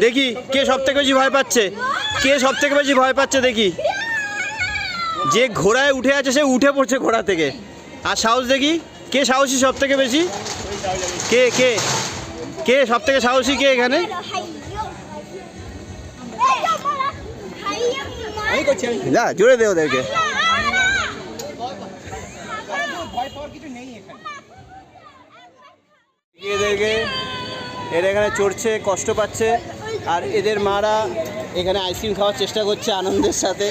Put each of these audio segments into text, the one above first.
দেখি, কে সব থেকে বেশি ভয় পাচ্ছে? কে সব থেকে বেশি ভয় পাচ্ছে দেখি? যে ঘোড়ায় উঠে আছে, সে উঠে পড়ছে ঘোড়া থেকে। আর সাহস দেখি, কে সাহসী সব থেকে বেশি? কে কে? কে সব থেকে সাহসী কে এখানে? জোরে দে ওদেরকে। এদেরকে, এরা এখানে চড়ছে, কষ্ট পাচ্ছে। আর এদের মারা এখানে আইসক্রিম খাওয়ার চেষ্টা করছে আনন্দের সাথে।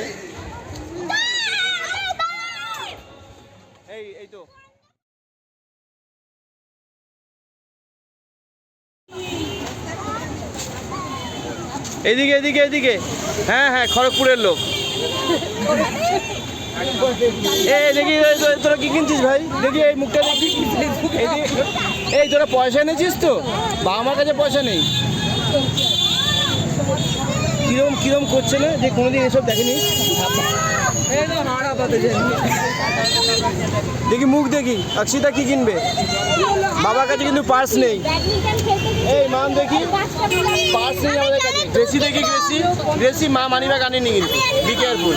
এদিকে এদিকে এদিকে। হ্যাঁ হ্যাঁ খড়গপুরের লোক। এই দেখি তোরা কি কিনছিস ভাই? দেখি, এই মুখটা দেখি। এই তোরা পয়সা এনেছিস তো? বাবা আমার কাছে পয়সা নেই। কিরম কিরম করছে না? যে কোনোদিন এসব দেখেনি? দেখি মুখ দেখি। অক্ষিতা কি কিনবে? বাবার কাছে কিন্তু পার্স নেই। এই মান দেখি। পার্স নেই আমাদের কাছে। গ্রেসি দেখি গ্রেসি গ্রেসি মা মানি ব্যাগ আনেনি কিন্তু। বি কেয়ারফুল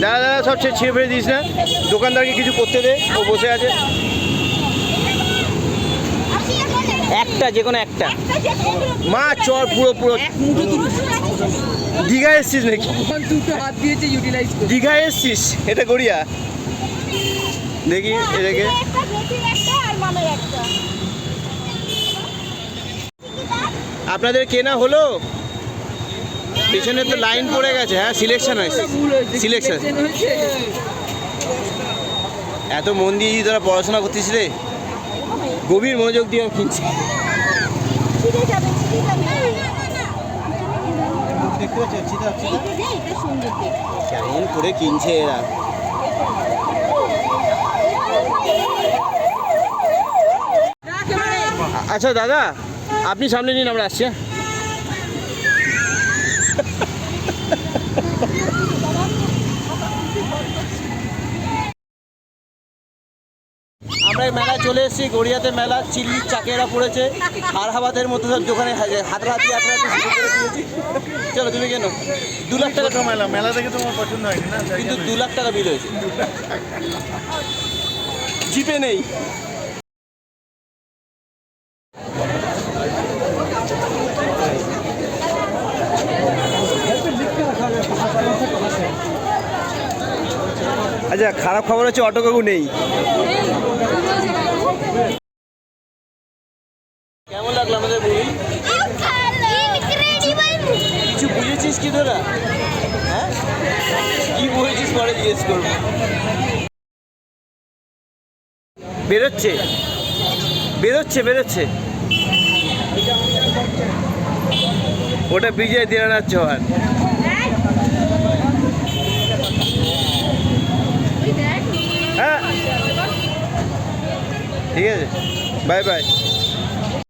দাদা দাদা সব ছিঁড়ে ফেলে দিস না। দোকানদারকে কিছু করতে দে ও বসে আছে। একটা যে কোনো একটা। মা চর পুরো পুরো। দীঘা এসছিস নাকি? দীঘা এসছিস? এটা গড়িয়া? দেখি এটাকে আপনাদের কেনা হলো? পেছনে তো লাইন পড়ে গেছে হ্যাঁ সিলেকশন হয়েছে। সিলেকশন এত মন দিয়ে যদি তোরা পড়াশোনা করতিস রে, গভীর মনোযোগ দিয়ে আমি কিনছি। কেমন করে কিনছে এরা? আচ্ছা দাদা, আপনি সামনে নিন, আমরা আসছি হ্যাঁ? আমরা এই মেলায় চলে এসেছি গড়িয়াতে মেলা চিল্লি চাকেরা পড়েছে হারহাবাদের মতো সব দোকানে হা- হাতড়াহাতি হাতড়াহাতি শুরু করে দিয়েছি। চলো তুমি কেন? দু লাখ টাকা মেলা মেলা থেকে তোমার পছন্দ হয়নি না? কিন্তু দু লাখ টাকা বিল হয়েছে। জিপে নেই। আচ্ছা খারাপ খবর হচ্ছে অটো কাকু নেই। কেমন লাগল আমাদের মুভি কিছু বুঝেছিস কি তোরা? হ্যাঁ? কি বুঝেছিস পরে জিজ্ঞেস করব। বেরোচ্ছে। বেরোচ্ছে বেরোচ্ছে। ওটা বিজয় দিনানাথ চৌহান হ্যাঁ ঠিক আছে। Bye bye.